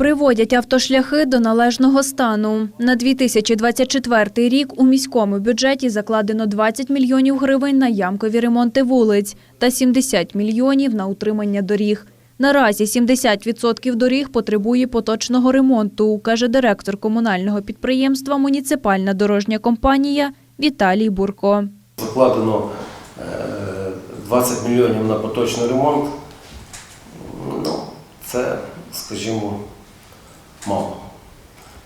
Приводять автошляхи до належного стану. На 2024 рік у міському бюджеті закладено 20 мільйонів гривень на ямкові ремонти вулиць та 70 мільйонів на утримання доріг. Наразі 70% доріг потребує поточного ремонту, каже директор комунального підприємства «Муніципальна дорожня компанія» Віталій Бурко. Закладено е, 20 мільйонів на поточний ремонт. Ну, це, скажімо, мало.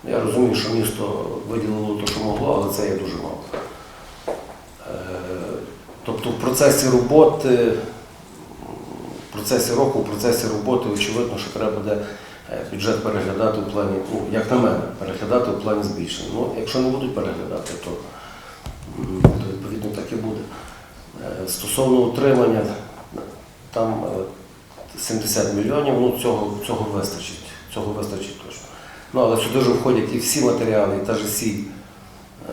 Я розумію, що місто виділило те, що могло, але це є дуже мало. Е, Тобто в процесі роботи, в процесі року, в процесі роботи, очевидно, що треба буде е, бюджет переглядати у плані, ну, як на мене, переглядати у плані збільшення. Ну, якщо не будуть переглядати, то то відповідно так і буде. Е, Стосовно утримання, там е, 70 мільйонів, ну цього, цього вистачить. Цього вистачить точно. Ну, але сюди ж входять і всі матеріали, і та ж сіль е,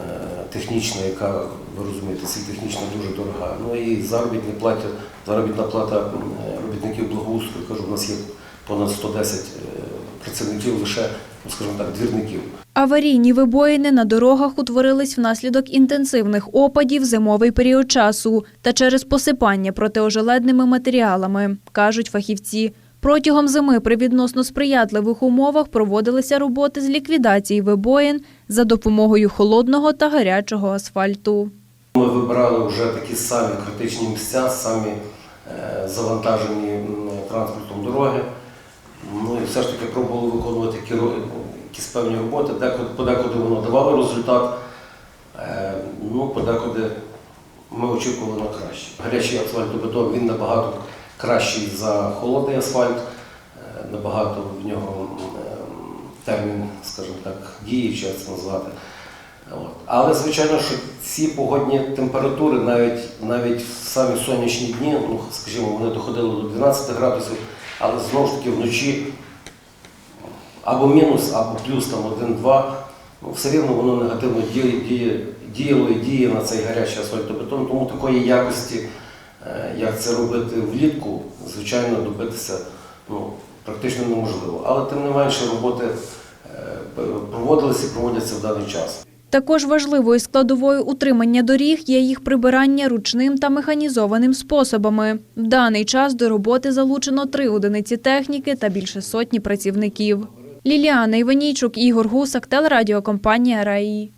технічна, яка, ви розумієте, сіль технічна дуже дорога. Ну і заробітні плати, заробітна плата е, робітників благоустрою, кажу, у нас є понад 110 е, працівників лише, ну, скажімо так, двірників. Аварійні вибоїни на дорогах утворились внаслідок інтенсивних опадів зимовий період часу та через посипання протиожеледними матеріалами, кажуть фахівці. Протягом зими при відносно сприятливих умовах проводилися роботи з ліквідації вибоїн за допомогою холодного та гарячого асфальту. Ми вибирали вже такі самі критичні місця, самі е, завантажені транспортом дороги. Ну і все ж таки пробували виконувати якісь певні роботи. Декуди, подекуди воно давало результат, е, ну, подекуди ми очікували на краще. Гарячий асфальтобетон він набагато кращий за холодний асфальт, е, набагато в нього термін, скажімо так, дії, чи як це назвати. От. Але звичайно, що ці погодні температури, навіть навіть в самі сонячні дні, ну скажімо, вони доходили до 12 градусів, але знову ж таки вночі або мінус, або плюс там 1-2, ну, все рівно воно негативно діє, діє, діяло і діє на цей гарячий асфальтобетон, тому такої якості, е, як це робити влітку, звичайно, добитися ну, практично неможливо. Але тим не менше роботи е, проводилися і проводяться в даний час. Також важливою складовою утримання доріг є їх прибирання ручним та механізованим способами. В даний час до роботи залучено три одиниці техніки та більше сотні працівників. Ліліана Іванійчук, Ігор Гусак, телерадіокомпанія «Раї».